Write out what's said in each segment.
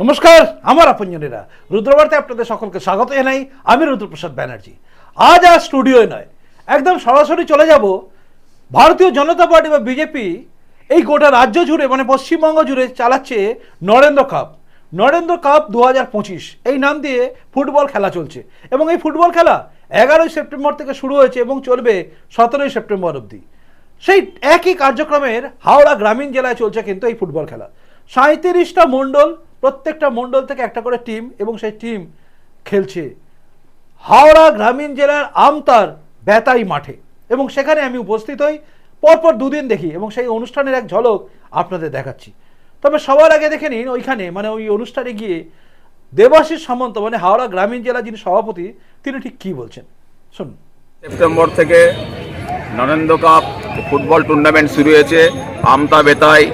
নমস্কার, আমার আপনজনেরা। রুদ্রবার্তে আপনাদের সকলকে স্বাগত জানাই আমি রুদ্রপ্রসাদ ব্যানার্জি। আজ আর স্টুডিওয় নয়, একদম সরাসরি চলে যাব ভারতীয় জনতা পার্টি বা বিজেপি এই গোটা রাজ্য জুড়ে মানে পশ্চিমবঙ্গ জুড়ে চালাচ্ছে নরেন্দ্র কাপ। নরেন্দ্র কাপ দু হাজার পঁচিশ, এই নাম দিয়ে ফুটবল খেলা চলছে। এবং এই ফুটবল খেলা এগারোই সেপ্টেম্বর থেকে শুরু হয়েছে এবং চলবে সতেরোই সেপ্টেম্বর অবধি। সেই একই কার্যক্রমের হাওড়া গ্রামীণ জেলায় চলছে কিন্তু এই ফুটবল খেলা। সাঁত্রিশটা মণ্ডল প্রত্যেকটা মণ্ডল থেকে একটা করে টিম এবং সেই টিম খেলছে। হাওড়া গ্রামীণ জেলার আমতার বেতাই মাঠে। এবং সেখানে আমি উপস্থিত হই, পরপর দুদিন দেখি এবং সেই অনুষ্ঠানের এক ঝলক আপনাদের দেখাচ্ছি। তবে সবার আগে দেখে নিন, ওইখানে মানে ওই অনুষ্ঠানে গিয়ে দেবাশিস সামন্ত মানে হাওড়া গ্রামীণ জেলা যিনি সভাপতি, তিনি ঠিক কী বলছেন? শুনুন। সেপ্টেম্বর থেকে নরেন্দ্র কাপ ফুটবল টুর্নামেন্ট শুরু হয়েছে। আমতা বেতাই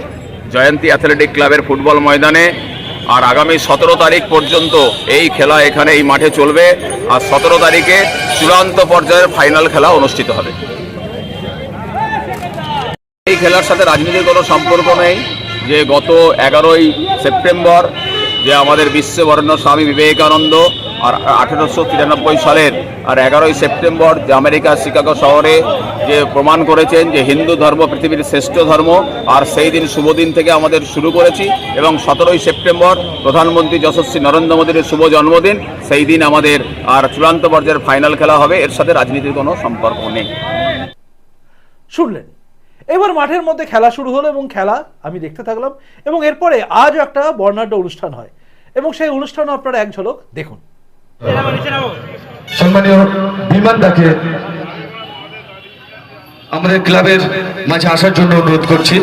জয়ন্তী অ্যাথলেটিক ক্লাবের ফুটবল ময়দানে আর আগামী সতেরো তারিখ পর্যন্ত এই খেলা এখানে এই মাঠে চলবে। আর সতেরো তারিখে চূড়ান্ত পর্যায়ের ফাইনাল খেলা অনুষ্ঠিত হবে। এই খেলার সাথে রাজনীতির কোনো সম্পর্ক নেই, যে গত এগারোই সেপ্টেম্বর যে আমাদের বিশ্ববর্ণ স্বামী বিবেকানন্দ আর আঠেরোশো তিরানব্বই সালের আর এগারোই সেপ্টেম্বর যে আমেরিকার শিকাগো শহরে যে প্রমাণ করেছেন যে হিন্দু ধর্ম পৃথিবীর শ্রেষ্ঠ ধর্ম আর সেই দিন শুভ দিন থেকে আমাদের শুরু করেছি। এবং সতেরোই সেপ্টেম্বর প্রধানমন্ত্রী যশস্বী নরেন্দ্র মোদীর শুভ জন্মদিন সেই দিন আমাদের আর চূড়ান্ত পর্যায়ের ফাইনাল খেলা হবে। এর সাথে রাজনীতির কোনো সম্পর্ক নেই। শুনলেন? এবার মাঠের মধ্যে খেলা শুরু হলো এবং খেলা আমি দেখতে থাকলাম এবং এরপরে আজও একটা বর্ণাঢ্য অনুষ্ঠান হয়। এবং সেই অনুষ্ঠানও আপনারা এক ঝলক দেখুন। সম্মানীয় বিমান আমাদের ক্লাবের মাঝে আসার জন্য অনুরোধ করছি।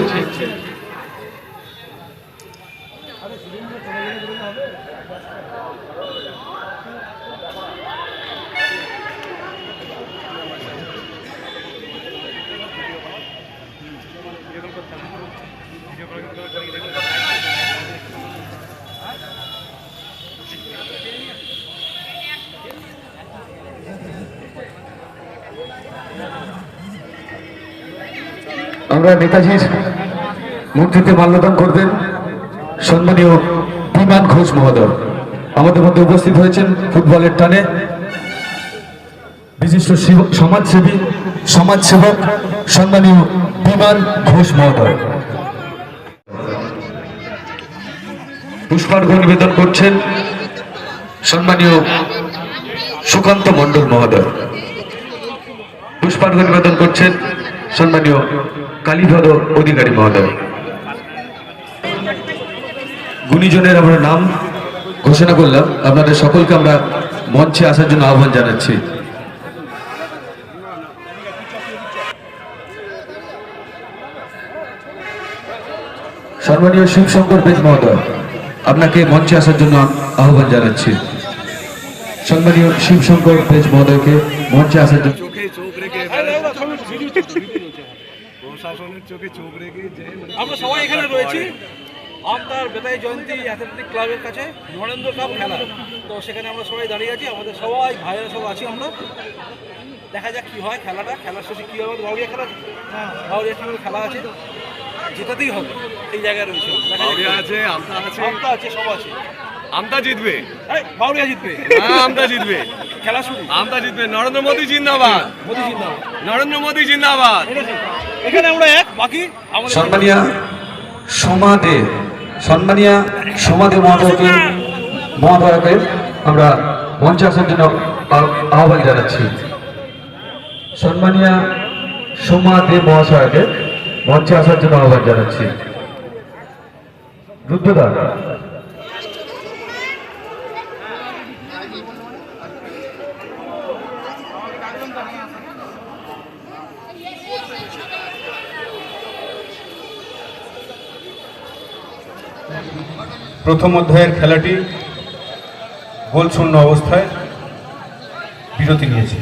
আমরা নেতাজির মূর্তিতে মাল্যদান করবেন। সম্মানীয় বিমান ঘোষ মহোদয়, আমাদের মধ্যে উপস্থিত হয়েছেন ফুটবলের টানে। বিশিষ্ট সমাজসেবী, সমাজসেবক, সম্মানীয় বিমান ঘোষ মহোদয়। পুষ্পার্ঘ নিবেদন করছেন সম্মানীয় সুকান্ত মণ্ডল মহোদয়। পুষ্পার্ঘ নিবেদন করছেন সম্মানীয় কালীপদ অধিকারী মহোদয়। গুণীজনের আমরা নাম ঘোষণা করলাম। আপনাদের সকলকে আমরা মঞ্চে আসার জন্য আহ্বান জানাচ্ছি। সম্মানীয় শিবশঙ্কর বেদ মহোদয়, আপনাকে মঞ্চে আসার জন্য আহ্বান জানাচ্ছি। সম্মানীয় শিবশঙ্কর বেজ মহোদয়কে মঞ্চে আসার জন্য চোখে চোখ রেখে প্রশাসনের চোখে চোখ রেখে যে আমরা সবাই এখানে রয়েছি। আমতার বেতাই জয়ন্তী অ্যাথলেটিক ক্লাবের কাছে নরেন্দ্র কাপ খেলা। তো সেখানে আমরা সবাই দাঁড়িয়ে আছি আমাদের সবাই ভাইয়েরা সব আছি আমরা। দেখা যাক কি হয় খেলাটা। খেলার শেষে কী হবে? ভাউরিয়া খেলা আছে? ভাউরিয়া টিমের খেলা আছে। জেতাতেই হবে। এই জায়গায় রয়েছে আছে আমতা আছে। আমতা আছে সব আছে। আমতা জিতবে? এই, ভাউরিয়া জিতবে। হ্যাঁ আমতা জিতবে। খেলা শুরু। আমতা জিতবে নরেন্দ্র মোদী জিন্দাবাদ। মোদি জিন্দাবাদ। নরেন্দ্র মোদী জিন্দাবাদ। এখানে আমরা এক বাকি সম্মানিয়া সমাদে সম্মানিয়া সমাদে মহোদয়কে মহোদয়কে আমরা মঞ্চে আসার জন্য আহ- আহ্বান জানাচ্ছি। সম্মানিয়া সমাদে মহাশয়কে মঞ্চে আসার জন্য আহ্বান জানাচ্ছি। রুদ্রদা প্রথম অধ্যায়ের খেলাটি গোলশূন্য অবস্থায় বিরতি নিয়েছে।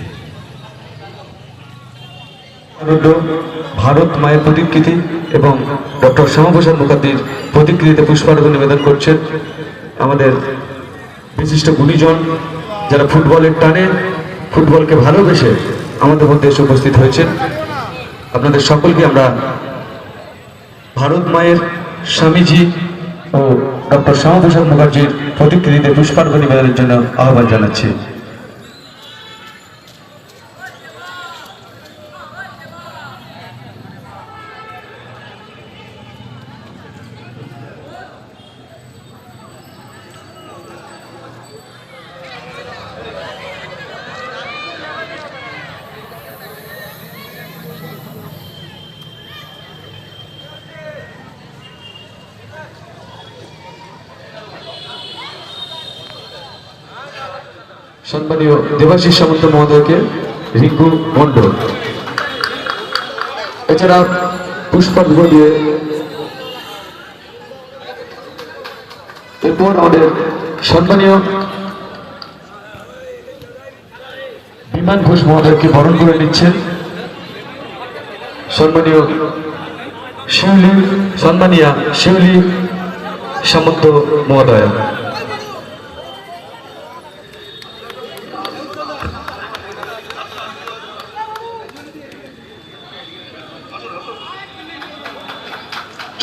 ভারত মায়ের প্রতিকৃতি এবং ডক্টর শ্যামাপ্রসাদ মুখার্জির প্রতিকৃতিতে পুষ্পার্ঘ্য নিবেদন করছেন আমাদের বিশিষ্ট গুণীজন যারা ফুটবলের টানে ফুটবলকে ভালোবেসে আমাদের মধ্যে এসে উপস্থিত হয়েছেন। আপনাদের সকলকে আমরা ভারত মায়ের স্বামীজি ও ডক্টর শ্যামাপ্রসাদ মুখার্জির প্রতিকৃতিতে পুষ্পার্ঘ নিবেদনের জন্য আহ্বান জানাচ্ছি। সম্মানীয় দেবাশিস সামন্ত মহোদয়কে রিঙ্কু মন্ডল এছাড়া পুষ্পার্ঘ দিয়ে এরপর আমাদের সম্মানীয় বিমান ঘোষ মহোদয়কে বরণ করে নিচ্ছেন। সম্মানীয় শিউলি, সম্মানীয়া শিউলি সামন্ত মহোদয়।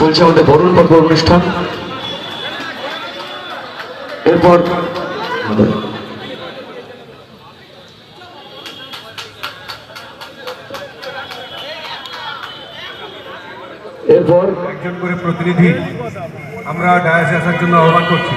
চলছে আমাদের বরুণ পর্ব অনুষ্ঠান। এরপর এরপর একজন করে প্রতিনিধি, আমরা ডায়াসে আসার জন্য আহ্বান করছি।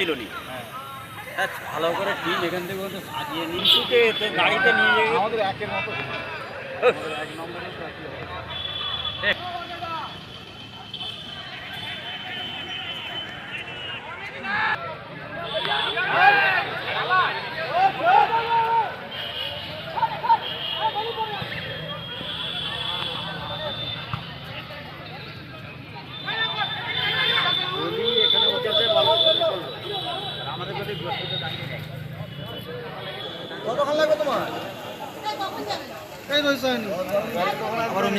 ছিল নি হ্যাঁ, ভালো করে টিম এখান থেকে বলতে সাজিয়ে নিচুকে এতে গাড়িতে নিয়ে গিয়ে আমাদের একের মতো এখানে বসে ভালো করে চলবে। আর আমাদের যদি বৃহস্পতি দাঁড়িয়ে থাকে।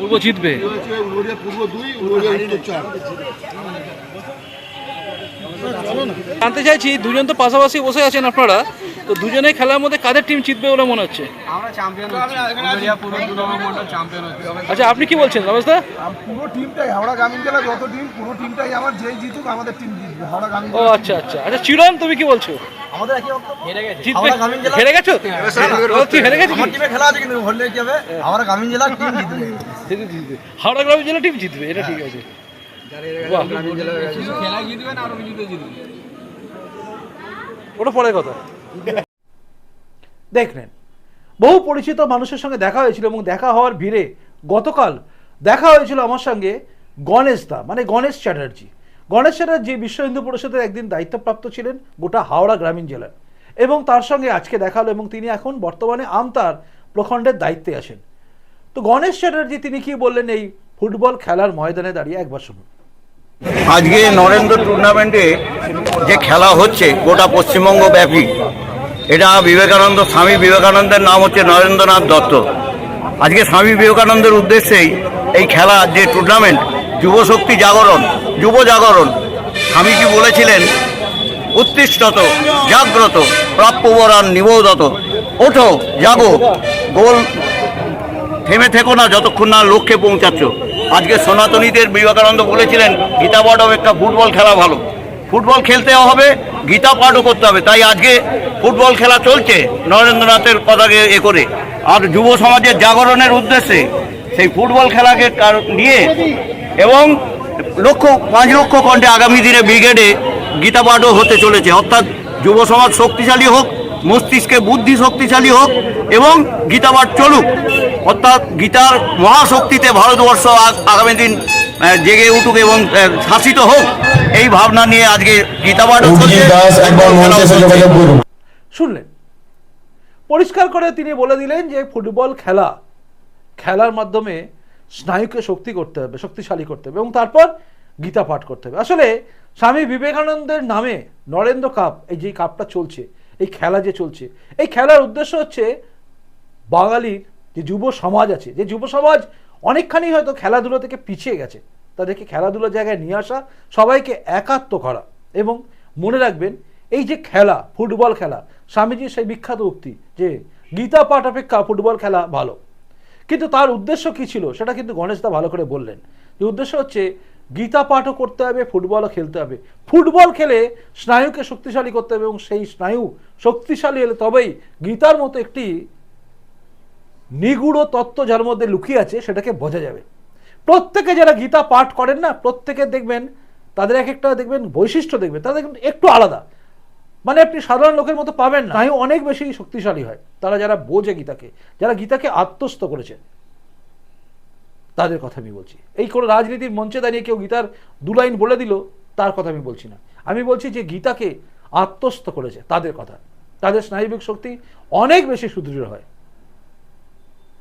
পূর্ব জিতবে? জানতে চাইছি দুজন তো পাশাপাশি বসে আছেন আপনারা তো দুজনে খেলার মধ্যে কাদের টিম জিতবে বলে মনে হচ্ছে? আচ্ছা আপনি কি বলছেন রমেশ দা? পুরো টিমটাই হাওড়া গ্রামীণ জেলা যত টিম পুরো টিমটাই আমার যেই জিতুক আমাদের টিম জিতবে হাওড়া গ্রামীণ ও আচ্ছা আচ্ছা। আচ্ছা চিরন তুমি কি বলছো? আমাদের একই বক্তব্য? গ্রামীণ জেলা- হেরে গেছো? হেরে গেছিস আমার টিমে খেলা আছে কিন্তু হলে কি হবে। হাওড়া গ্রামীণ জেলার টিম জিতবে। জিতবে, জিতবে। হাওড়া গ্রামের জেলা টিম জিতবে এটা ঠিক আছে। বাহ। ওটা পরের কথা। দেখলেন বহু পরিচিত মানুষের সঙ্গে দেখা হয়েছিল এবং দেখা হওয়ার ভিড়ে গতকাল দেখা হয়েছিল আমার সঙ্গে গণেশ দা মানে গণেশ চ্যাটার্জি। গণেশ চ্যাটার্জি বিশ্ব হিন্দু পরিষদের একদিন দায়িত্বপ্রাপ্ত ছিলেন গোটা হাওড়া গ্রামীণ জেলার। এবং তার সঙ্গে আজকে দেখা হলো এবং তিনি এখন বর্তমানে আমতার প্রখণ্ডের দায়িত্বে আছেন। তো গণেশ চ্যাটার্জি, তিনি কি বললেন এই ফুটবল খেলার ময়দানে দাঁড়িয়ে? একবার শুনুন। আজকে নরেন্দ্র টুর্নামেন্টে যে খেলা হচ্ছে গোটা পশ্চিমবঙ্গ ব্যাপী, এটা বিবেকানন্দ, স্বামী বিবেকানন্দের নাম হচ্ছে নরেন্দ্রনাথ দত্ত। আজকে স্বামী বিবেকানন্দের উদ্দেশ্যেই এই খেলা, যে টুর্নামেন্ট যুবশক্তি জাগরণ, যুব জাগরণ। স্বামীজি বলেছিলেন? উত্তিষ্ঠত, জাগ্রত প্রাপ্যবরান নিবোধত ওঠো, জাগো। গোল, থেমে থেকো না যতক্ষণ না লক্ষ্যে পৌঁছাচ্ছ। আজকে সনাতনীদের বিবেকানন্দ বলেছিলেন, গীতা পাঠ অপেক্ষা ফুটবল খেলা ভালো। ফুটবল খেলতে হবে, গীতা পাঠও করতে হবে। তাই আজকে ফুটবল খেলা চলছে নরেন্দ্রনাথের কথাকে এ করে। আর যুব সমাজের জাগরণের উদ্দেশ্যে সেই ফুটবল খেলাকে নিয়ে এবং লক্ষ পাঁচ লক্ষ কণ্ঠে আগামী দিনে ব্রিগেডে গীতাপাঠও হতে চলেছে। অর্থাৎ যুব সমাজ শক্তিশালী হোক মস্তিষ্কে বুদ্ধি শক্তিশালী হোক এবং গীতাপাঠ চলুক। অর্থাৎ গীতার মহাশক্তিতে ভারতবর্ষ আগামী দিন জেগে উঠুক এবং শাসিত হোক এই ভাবনা নিয়ে আজকে গীতাপাঠ শুনলেন? পরিষ্কার করে তিনি বলে দিলেন যে ফুটবল খেলা খেলার মাধ্যমে স্নায়ুকে শক্তি করতে হবে, শক্তিশালী করতে হবে এবং তারপর গীতা পাঠ করতে হবে। আসলে স্বামী বিবেকানন্দের নামে নরেন্দ্র কাপ এই যে কাপটা চলছে, এই খেলা যে চলছে, এই খেলার উদ্দেশ্য হচ্ছে বাঙালির যে যুব সমাজ আছে, যে যুব সমাজ অনেকখানি হয়তো খেলাধুলো থেকে পিছিয়ে গেছে, তাদেরকে খেলাধুলোর জায়গায় নিয়ে আসা, সবাইকে একাত্ম করা এবং মনে রাখবেন এই যে খেলা, ফুটবল খেলা, স্বামীজির সেই বিখ্যাত উক্তি যে গীতা পাঠ অপেক্ষা ফুটবল খেলা ভালো। কিন্তু তার উদ্দেশ্য কি ছিল? সেটা কিন্তু গণেশ গণেশদা ভালো করে বললেন। যে উদ্দেশ্য হচ্ছে গীতা পাঠও করতে হবে, ফুটবলও খেলতে হবে। ফুটবল খেলে স্নায়ুকে শক্তিশালী করতে হবে এবং সেই স্নায়ু শক্তিশালী হলে তবেই গীতার মতো একটি নিগুড় তত্ত্ব যার মধ্যে লুকিয়ে আছে সেটাকে বোঝা যাবে। প্রত্যেকে যারা গীতা পাঠ করেন না, প্রত্যেকে দেখবেন তাদের এক একটা দেখবেন বৈশিষ্ট্য দেখবেন, তাদের একটু আলাদা। মানে আপনি সাধারণ লোকের মতো পাবেন না। স্নায়ু অনেক বেশি শক্তিশালী হয়। তারা যারা বোঝে গীতাকে, যারা গীতাকে আত্মস্থ করেছে, তাদের কথা আমি বলছি। এই কোনো রাজনীতির মঞ্চে দাঁড়িয়ে কেউ গীতার দু লাইন বলে দিল, তার কথা আমি বলছি না। আমি বলছি যে গীতাকে আত্মস্থ করেছে তাদের কথা। তাদের স্নায়ুবিক শক্তি অনেক বেশি সুদৃঢ় হয়।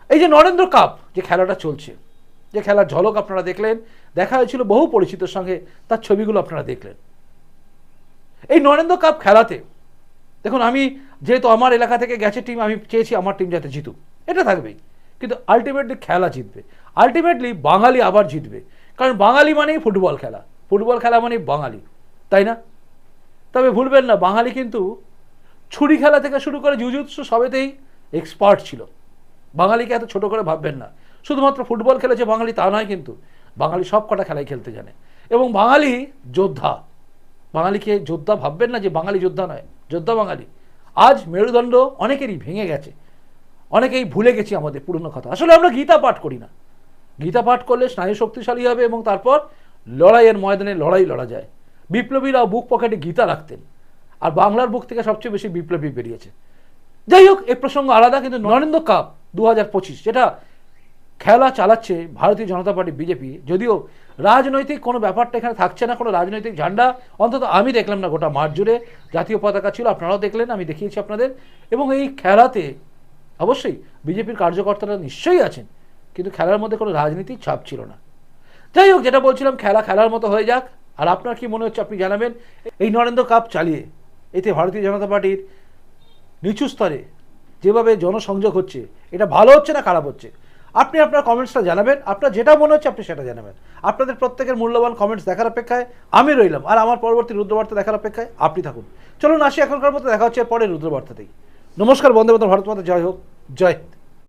এই যে নরেন্দ্র কাপ, যে খেলাটা চলছে, যে খেলার ঝলক আপনারা দেখলেন, দেখা হয়েছিল বহু পরিচিতর সঙ্গে, তার ছবিগুলো আপনারা দেখলেন। এই নরেন্দ্র কাপ খেলাতে, দেখুন আমি যেহেতু আমার এলাকা থেকে গেছে টিম আমি চেয়েছি আমার টিম যাতে জিতুক। এটা থাকবেই। কিন্তু আলটিমেটলি খেলা জিতবে। আলটিমেটলি বাঙালি আবার জিতবে। কারণ বাঙালি মানেই ফুটবল খেলা। ফুটবল খেলা মানেই বাঙালি। তাই না? তবে ভুলবেন না, বাঙালি কিন্তু ছুরি খেলা থেকে শুরু করে জুজুৎসু সবেতেই এক্সপার্ট ছিল। বাঙালিকে এত ছোট করে ভাববেন না। শুধুমাত্র ফুটবল খেলেছে বাঙালি তা নয় কিন্তু, বাঙালি সব কটা খেলাই খেলতে জানে। এবং বাঙালি যোদ্ধা। বাঙালিকে যোদ্ধা ভাববেন না যে বাঙালি যোদ্ধা নয়, যোদ্ধা বাঙালি। আজ মেরুদণ্ড অনেকেরই ভেঙে গেছে। অনেকেই ভুলে গেছি আমাদের পুরনো কথা। আসলে আমরা গীতা পাঠ করি না। গীতা পাঠ করলে স্নায়ু শক্তিশালী হবে এবং তারপর লড়াইয়ের ময়দানে লড়াই লড়া যায়। বিপ্লবীরা বুক পকেটে গীতা রাখতেন। আর বাংলার বুক থেকে সবচেয়ে বেশি বিপ্লবী বেরিয়েছে। যাই হোক, এ প্রসঙ্গ আলাদা, কিন্তু নরেন্দ্র কাপ দু হাজার পঁচিশ, যেটা খেলা চালাচ্ছে ভারতীয় জনতা পার্টি, বিজেপি। যদিও রাজনৈতিক কোনো ব্যাপারটা এখানে থাকছে না, কোনো রাজনৈতিক ঝান্ডা। অন্তত আমি দেখলাম না গোটা মাঠ জুড়ে। জাতীয় পতাকা ছিল, আপনারাও দেখলেন, আমি দেখিয়েছি আপনাদের। এবং এই খেলাতে অবশ্যই বিজেপির কার্যকর্তারা নিশ্চয়ই আছেন, কিন্তু খেলার মধ্যে কোনো রাজনীতির ছাপ ছিল না। যাই হোক, যেটা বলছিলাম, খেলা খেলার মতো হয়ে যাক। আর আপনার কি মনে হচ্ছে, আপনি জানাবেন? এই নরেন্দ্র কাপ চালিয়ে এতে ভারতীয় জনতা পার্টির নিচু স্তরে যেভাবে জনসংযোগ হচ্ছে, এটা ভালো হচ্ছে না খারাপ হচ্ছে? আপনি আপনার কমেন্টসটা জানাবেন। আপনার যেটা মনে হচ্ছে আপনি সেটা জানাবেন। আপনাদের প্রত্যেকের মূল্যবান কমেন্টস দেখার অপেক্ষায় আমি রইলাম। আর আমার পরবর্তী রুদ্রবার্তা দেখার অপেক্ষায় আপনি থাকুন। চলুন আসি এখনকার মতো, দেখা হচ্ছে পরে রুদ্রবার্তাতেই। নমস্কার, বন্দে মাতরম, ভারত মাতা, জয় হোক, জয় হিন্দ।